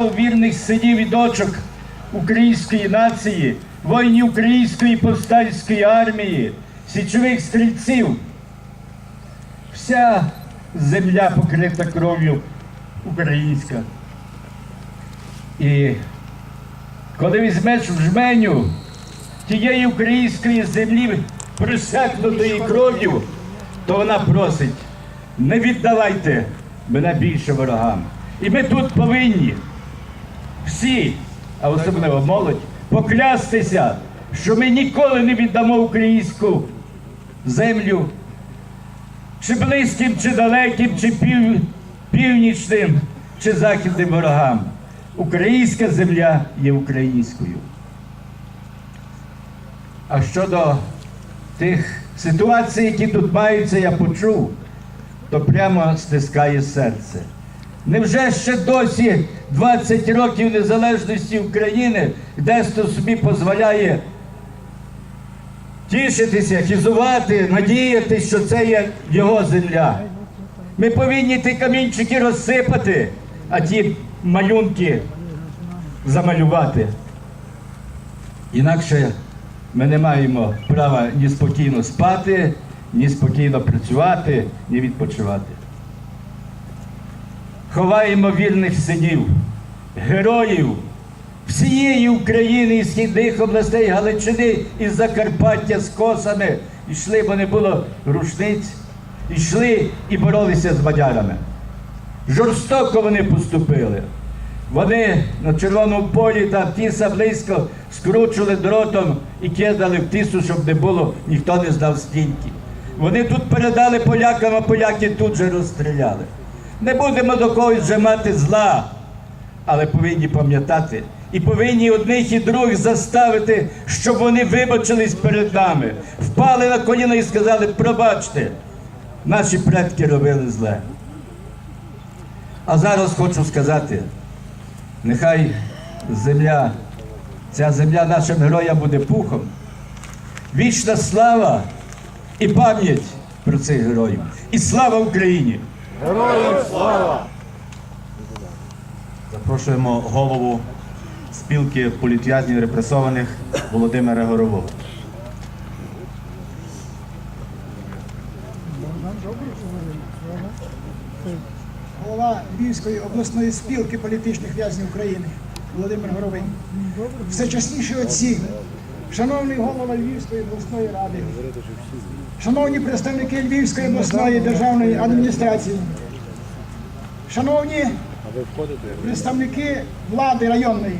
вірних синів і дочок української нації, воїнів української повстанської армії, січових стрільців. Вся земля покрита кров'ю українська. І коли візьмеш в жменю тієї української землі, присякнутої кров'ю, то вона просить, не віддавайте мене більше ворогам. І ми тут повинні всі, а особливо молодь, поклястися, що ми ніколи не віддамо українську землю чи близьким, чи далеким, чи пів, північним, чи західним ворогам. Українська земля є українською. А щодо тих ситуацій, які тут маються, я почув, то прямо стискає серце. Невже ще досі 20 років незалежності України дехто собі дозволяє тішитися, хізувати, надіятися, що це є його земля? Ми повинні ті камінчики розсипати, а ті малюнки замалювати. Інакше ми не маємо права ні спокійно спати, ні спокійно працювати, ні відпочивати. Ховаємо вільних синів, героїв всієї України і східних областей Галичини і Закарпаття з косами. Йшли, бо не було рушниць, йшли і боролися з мадярами. Жорстоко вони поступили. Вони на червоному полі там тіса близько скручували дротом і кидали в тису, щоб не було, ніхто не здав стінки. Вони тут передали полякам, а поляки тут же розстріляли. Не будемо до когось вже мати зла, але повинні пам'ятати і повинні одних і других заставити, щоб вони вибачились перед нами, впали на коліна і сказали, пробачте, наші предки робили зле. А зараз хочу сказати, нехай земля, ця земля нашим героям буде пухом. Вічна слава і пам'ять про цих героїв. І слава Україні! Запрошуємо голову спілки політв'язнів репресованих Володимира Горового. голова Львівської обласної спілки політичних в'язнів України Володимир Горовий. Все частіше отці, шановний голова Львівської обласної ради, шановні представники Львівської обласної державної адміністрації, шановні представники влади районної,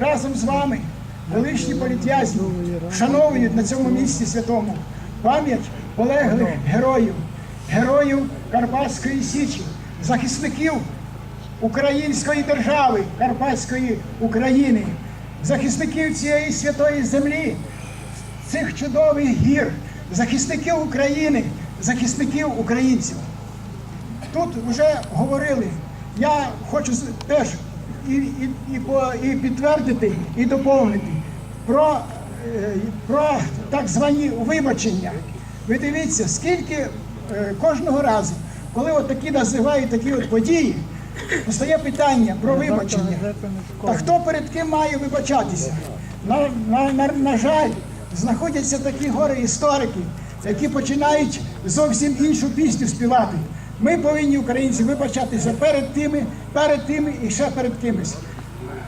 разом з вами, величні політв'язні, вшановують на цьому місці святому пам'ять полеглих героїв, героїв Карпатської Січі, захисників української держави, Карпатської України, захисників цієї святої землі, цих чудових гір, захисників України, захисників українців. Тут вже говорили. Я хочу теж і, і, і, і підтвердити, і доповнити про, е, про так звані вибачення. Ви дивіться, скільки е, кожного разу, коли от такі називають такі от події, постає питання про вибачення. Та хто перед ким має вибачатися? На, на, на, на жаль, знаходяться такі гори історики, які починають зовсім іншу пісню співати. Ми повинні українці вибачатися перед тими, перед тими і ще перед кимось.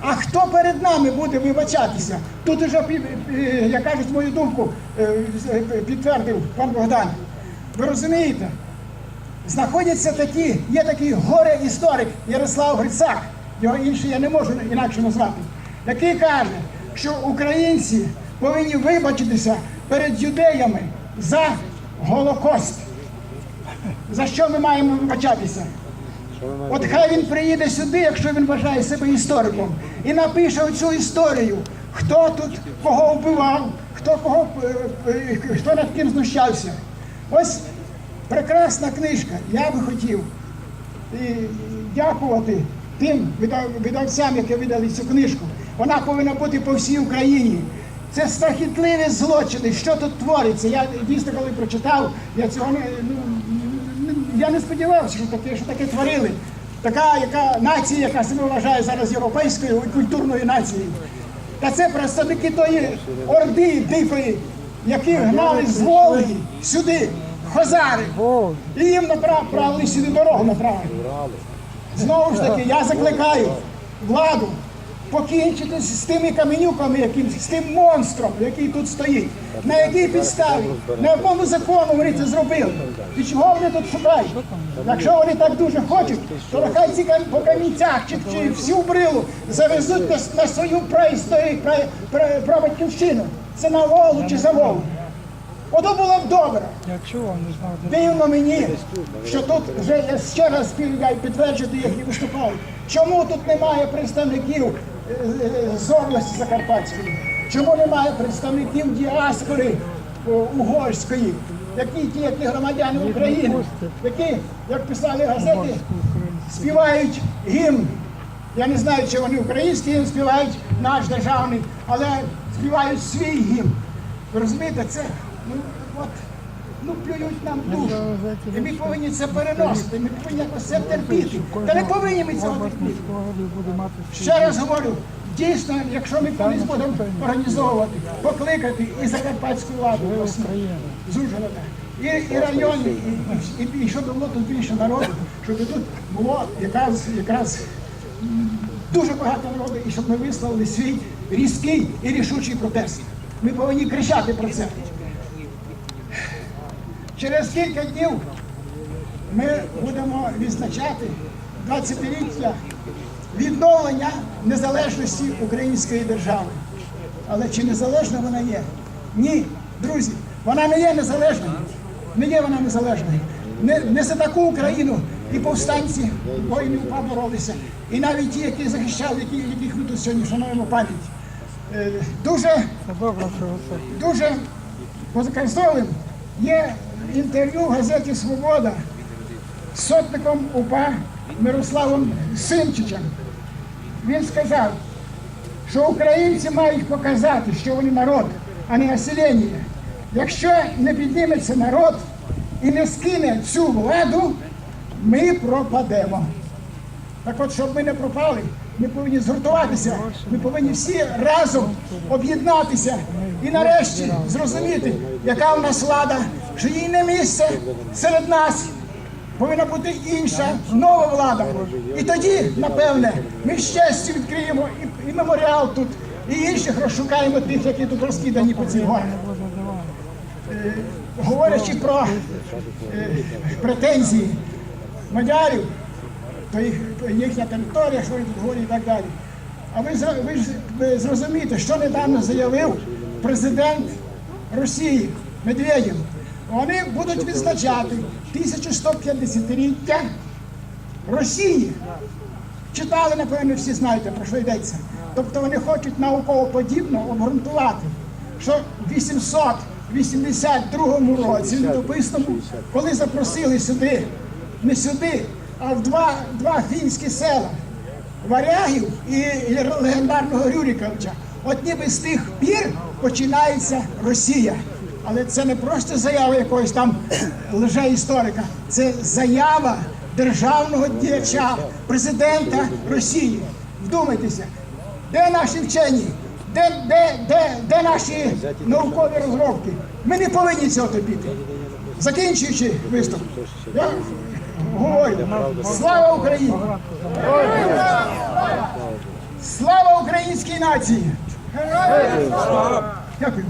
А хто перед нами буде вибачатися? Тут уже, як кажуть, мою думку е, е, підтвердив пан Богдан. Ви розумієте? Знаходяться такі, є такий горе-історик Ярослав Грицак, його інший я не можу інакше назвати, який каже, що українці повинні вибачитися перед юдеями за Голокост. За що ми маємо вибачатися? От хай він приїде сюди, якщо він вважає себе істориком, і напише оцю історію, хто тут кого вбивав, хто кого е, е, хто над ким знущався. Ось прекрасна книжка. Я би хотів і дякувати тим видав- видавцям, які видали цю книжку. Вона повинна бути по всій Україні. Це страхітливі злочини, що тут твориться. Я дійсно коли прочитав, я цього не ну, я не сподівався, що таке, що таке творили. така яка нація, яка себе вважає зараз європейською і культурною нацією. Та це представники тої орди дикої, які гнали з Волги сюди, хозари. І їм направили сюди дорогу направили. Знову ж таки, я закликаю владу покінчити з тими каменюками, яким, з тим монстром, який тут стоїть. На якій підставі, на якому закону вони це зробили? І чого вони тут шукають? Якщо вони так дуже хочуть, то нехай ці по камінцях чи, чи всю брилу завезуть на, на свою праісторію, пра. Це на Волгу чи за Волгу. Ото було б добре. Дивно мені, що тут вже я ще раз я підтверджую, які виступають. Чому тут немає представників е, е, з області Закарпатської? Чому немає представників діаспори угорської? Які ті, які громадяни України, які, як писали газети, співають гімн. Я не знаю, чи вони український гімн співають наш державний, але співають свій гімн. Ви розумієте, це ну от ну плюють нам в душу. І ми повинні це переносити. Ми повинні якось це терпіти. Та не повинні ми цього терпіти. Ще раз говорю, дійсно, якщо ми колись будемо організовувати, покликати і закарпатську владу з Ужгорода, і, і і, і, і щоб було тут більше народу, щоб тут було якраз, якраз дуже багато народу, і щоб ми висловили свій різкий і рішучий протест. Ми повинні кричати про це. Через кілька днів ми будемо відзначати 20-ліття відновлення незалежності української держави. Але чи незалежна вона є? Ні, друзі, вона не є незалежною. Не є вона незалежною. Не, не за таку Україну і повстанці воїни УПА боролися, і навіть ті, які захищали, які, яких ми тут сьогодні шануємо пам'ять. Е, Дуже дуже позаказовим є інтерв'ю в газеті Свобода з сотником УПА Мирославом Симчичем. Він сказав, що українці мають показати, що вони народ, а не населення. Якщо не підніметься народ і не скине цю владу, ми пропадемо. Так от, щоб ми не пропали, ми повинні згуртуватися, ми повинні всі разом об'єднатися і нарешті зрозуміти, яка в нас влада, що їй не місце серед нас. Повинна бути інша, нова влада. І тоді, напевне, ми честю відкриємо і, і меморіал тут, і інших розшукаємо тих, які тут розкидані по цій горі. Е, Говорячи про е, претензії мадярів, то їх, їхня територія, що вони тут говорять і так далі. А ви, ви ж ви зрозумієте, що недавно заявив президент Росії Медведєв. Вони будуть відзначати 1150-річчя Росії. Читали, напевно, всі знаєте, про що йдеться. Тобто вони хочуть науково-подібно обґрунтувати, що в 882 році, коли запросили сюди, не сюди, в два, два фінські села варягів і легендарного Рюриковича. От ніби з тих пір починається Росія. Але це не просто заява якогось там лже-історика, це заява державного діяча, президента Росії. Вдумайтеся, де наші вчені, де, де, де, де наші наукові розробки? Ми не повинні цього терпіти. Закінчуючи виступ, я говорю, слава Україні! Слава українській нації! Дякую.